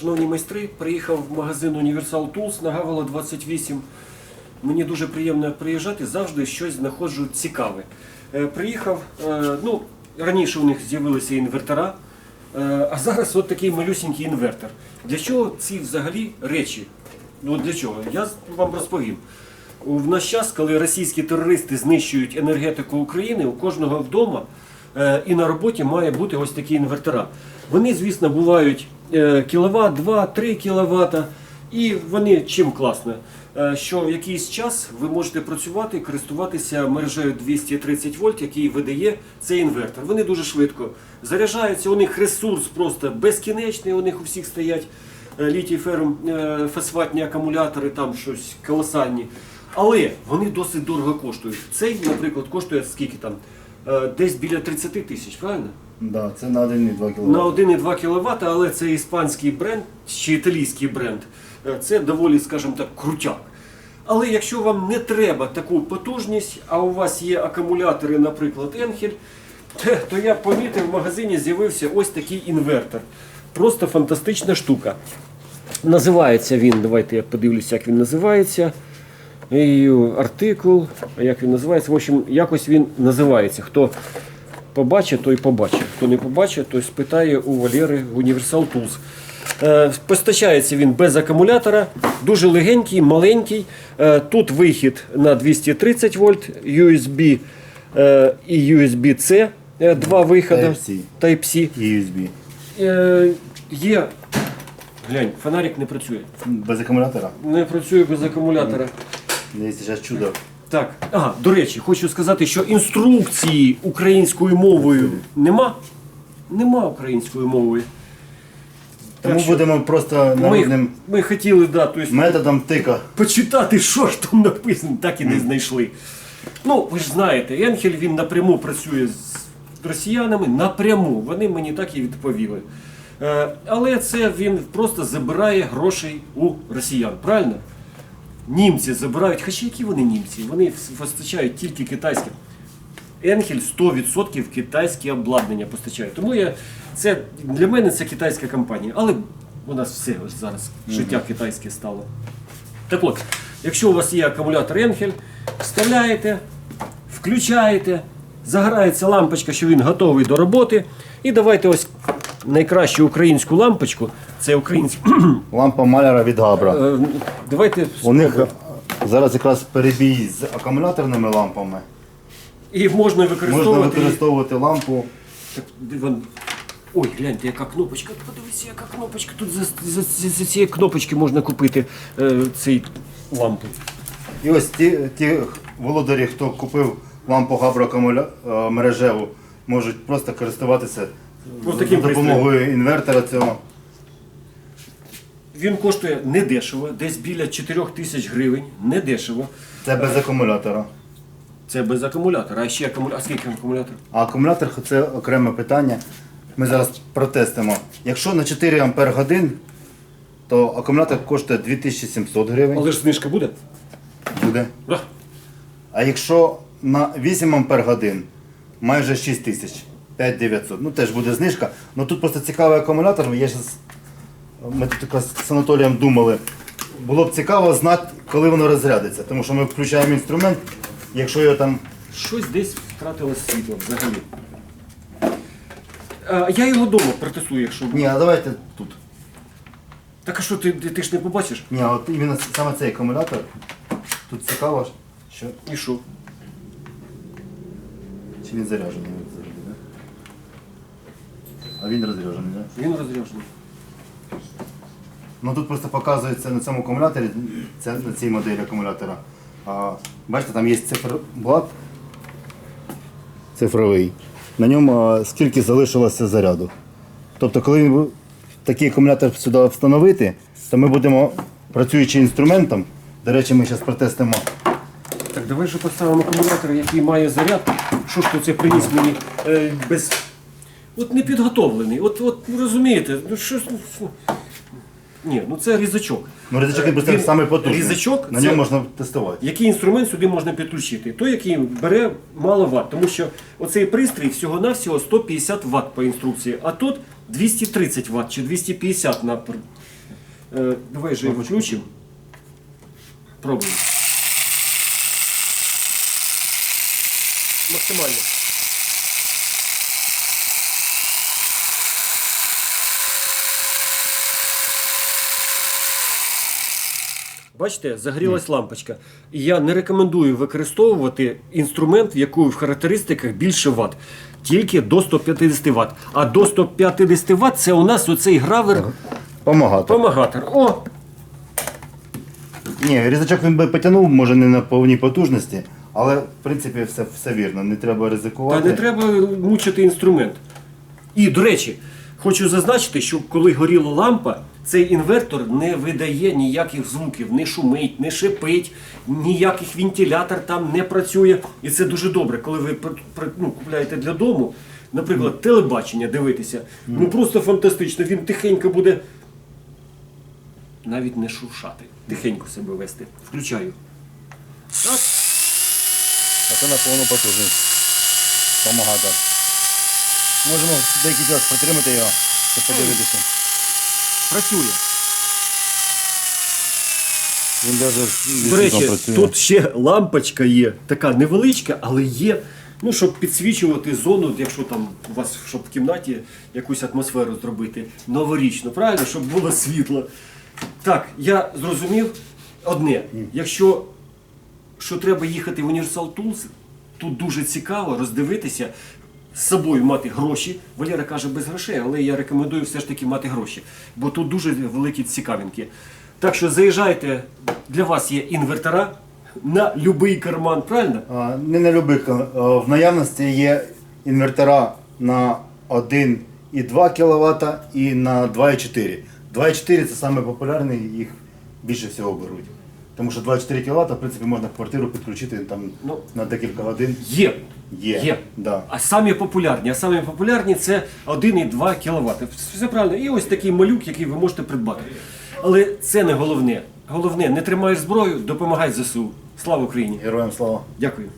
Шановні майстри, приїхав в магазин Universal Tools на Гавела 28. Мені дуже приємно приїжджати, завжди щось знаходжу цікаве. Е, Приїхав, е, ну, раніше у них з'явилися інвертора, е, а зараз от такий малюсінький інвертор. Для чого ці взагалі речі? Ну для чого? Я вам розповім. В наш час, коли російські терористи знищують енергетику України, у кожного вдома і на роботі має бути ось такі інвертора. Вони, звісно, бувають е, кіловат, 2, 3 кВт. І вони чим класно? Е, Що в якийсь час ви можете працювати і користуватися мережею 230 вольт, який видає цей інвертор. Вони дуже швидко заряджаються, у них ресурс просто безкінечний, у них у всіх стоять літій ферм е, фосфатні акумулятори, там щось колосальні. Але вони досить дорого коштують. Цей, наприклад, коштує скільки там? Е, Десь біля 30 тисяч, правильно? Да, це на 1,2 кг. На 1,2 кВт, але це іспанський бренд чи італійський бренд. Е, Це доволі, скажімо так, крутяк. Але якщо вам не треба таку потужність, а у вас є акумулятори, наприклад, Енхель, то я помітив, в магазині з'явився ось такий інвертор. Просто фантастична штука. Називається він, давайте я подивлюся, як він називається. І артикул, а як він називається. В общем, якось він називається. Хто побачить, той побачить. Хто не побачить, той спитає у Валери Universal Tools. Постачається він без акумулятора, дуже легенький, маленький. Е, Тут вихід на 230 вольт, USB е, і USB-C, е, два виходи. Type-C. Type-C. І USB. Є. Глянь, фонарик не працює. Без акумулятора. Не працює без акумулятора. Є зараз чудо. Так, ага, до речі, хочу сказати, що інструкції українською мовою нема. Нема українською мовою. Тому що будемо просто народним ми хотіли, да, то есть, методом тика. почитати, що ж там написано, так і не знайшли. Ну, ви ж знаєте, Енхель він напряму працює з росіянами, напряму. Вони мені так і відповіли. Е, але це він просто забирає грошей у росіян, правильно? Німці забирають, хоча які вони німці? Вони постачають тільки китайське. Енхель 100% китайське обладнання постачає. Тому я, це, для мене це китайська компанія. Але у нас все ось зараз життя китайське стало. Так от, якщо у вас є акумулятор Енхель, вставляєте, включаєте, загорається лампочка, що він готовий до роботи. І давайте ось найкращу українську лампочку. Це українська. Лампа маляра від Габра. Е, Давайте У них зараз якраз перебій з акумуляторними лампами. і можна Можна використовувати. використовувати лампу. Так, диван- Ой, гляньте, яка кнопочка. Подивіться, яка кнопочка. Тут за, за, за, за цієї кнопочки можна купити е, цей лампу. І ось ті, ті володарі, хто купив лампу Габра акумуля... е, мережеву, можуть просто користуватися Ось за таким допомогою інвертора цього. Він коштує недешево, десь біля 4 тисяч гривень. Недешево. Це без акумулятора. Це без акумулятора. А ще акумулятор. А скільки акумулятор? А акумулятор це окреме питання. Ми зараз протестимо. Якщо на 4 Ампер годин, то акумулятор коштує 2700 гривень. Але ж знижка буде? Буде. Да. А якщо на 8 Ампер годин, майже 6 тисяч. 5900. Ну теж буде знижка. Ну тут просто цікавий акумулятор. Я щас, ми тут якраз з Анатолієм думали. Було б цікаво знати, коли воно розрядиться. Тому що ми включаємо інструмент, якщо його там Щось десь втратило світло взагалі. А, я його вдома протестую, якщо. Ні, а давайте тут. Так а що ти, ти, ти ж не побачиш? Ні, от іменно саме цей акумулятор. Тут цікаво, що І що? чи він заряджений? А він розряджений, так? Він розряджений. Ну тут просто показується на цьому акумуляторі, це на цій моделі акумулятора. А, бачите, там є циферблат цифровий. На ньому скільки залишилося заряду. Тобто, коли такий акумулятор сюди встановити, то ми будемо, працюючи інструментом, до речі, ми зараз протестимо. Так давай же поставимо акумулятор, який має заряд. Що ж то це приніс мені е, без. От не підготовлений. От, от ну, розумієте, ну що ж. ну, Ні, ну це різачок. Ну, різачок він просто Він- саме потужний. Різачок на це- ньому можна тестувати. Який інструмент сюди можна підключити? Той, який бере мало ватт, тому що оцей пристрій всього-навсього 150 Вт по інструкції, а тут 230 Вт чи 250 на пр- Е, Давай же його включимо. Пробуємо. Максимально. Бачите, загорілась лампочка. І я не рекомендую використовувати інструмент, в якого в характеристиках більше Вт. Тільки до 150 Вт. А до 150 Вт це у нас оцей гравер Помагати. помагатор. О! Ні, різачок він би потягнув, може не на повній потужності, але в принципі все, все вірно. Не треба Та ризикувати. не треба мучити інструмент. І, до речі, хочу зазначити, що коли горіла лампа, цей інвертор не видає ніяких звуків, не шумить, не шипить, ніяких вентилятор там не працює. І це дуже добре, коли ви ну, купляєте для дому, наприклад, телебачення дивитися. Ну просто фантастично, він тихенько буде навіть не шуршати, тихенько себе вести. Включаю. Так. А це на повну потужність. Помагати. Можемо деякий час притримати його, щоб подивитися. Працює. Він навіть До речі, тут ще лампочка є, така невеличка, але є. Ну, щоб підсвічувати зону, якщо там у вас щоб в кімнаті якусь атмосферу зробити новорічну, правильно, щоб було світло. Так, я зрозумів одне. Якщо що треба їхати в Universal Tools, тут дуже цікаво роздивитися, з собою мати гроші. Валера каже без грошей, але я рекомендую все ж таки мати гроші, бо тут дуже великі цікавинки. Так що заїжджайте, для вас є інвертора на будь-який карман, правильно? А, Не на любих. а, В наявності є інвертора на 1,2 кВт і на 2,4. 2,4 це саме популярний, їх більше всього беруть. Тому що 2,4 кВт, в принципі, можна квартиру підключити там Ну. на декілька годин. Є. Є, Є. да. А самі популярні, а самі популярні це 1,2 кВт. Все правильно. І ось такий малюк, який ви можете придбати. Але це не головне. Головне, не тримаєш зброю, допомагай ЗСУ. Слава Україні! Героям слава. Дякую.